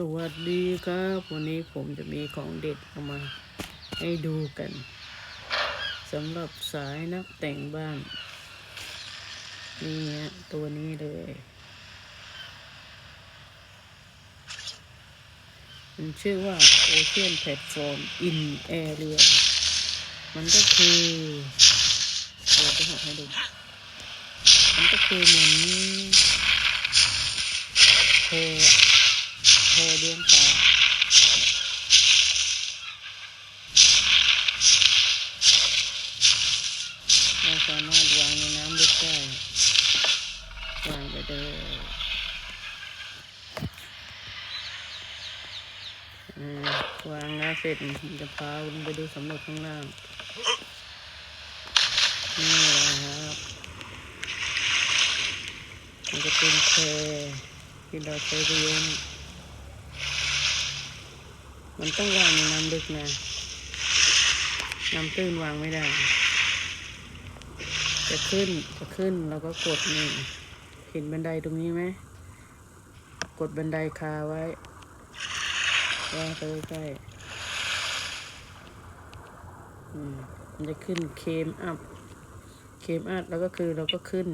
สวัสดีครับ วันนี้ผมจะมีของเด็ดเอามาให้ดูกันสำหรับสายนักแต่งบ้าน นี่ฮะตัวนี้เลย มันชื่อว่า Ocean Platform in Area มันก็คือเดี๋ยวจะหักให้ดู มันก็คือเหมือนโพโพเลี้ยงปลา เราสามารถวางในน้ำลึกได้วางไปเลยอ่าวางแล้วเสร็จจะพาลงไปดูสำรวจข้างล่าง นี่แหละครับมันจะเป็นแพที่เราใช้เลี้ยงมันต้องวางในน้ำลึกนะ น้ำตื้นวางไม่ได้ จะขึ้นจะขึ้นเราก็กดนี่เห็นบันไดตรงนี้ไหมกดบันไดคาไว้ว่าไปใกล้อืมมันจะขึ้นเคมอัพเคมอัพแล้วก็คือเราก็ขึ้น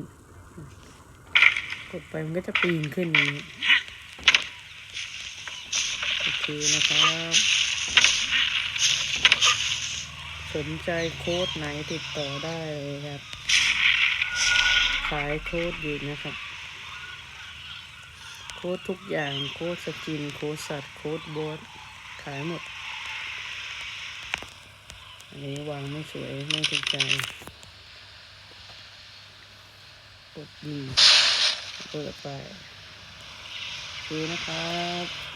กดไปมันก็จะปีนขึ้นนี้โอเคนะครับสนใจโค้ดไหนติดต่อได้เลยครับ ขายโค้ดอยู่นะครับ โค้ดทุกอย่างโค้ดสกิน โค้ดสัตว์ โค้ดบอสขายหมด อันนี้วางไม่สวย ไม่ถูกใจกดดีเปิดไปโอนะครับ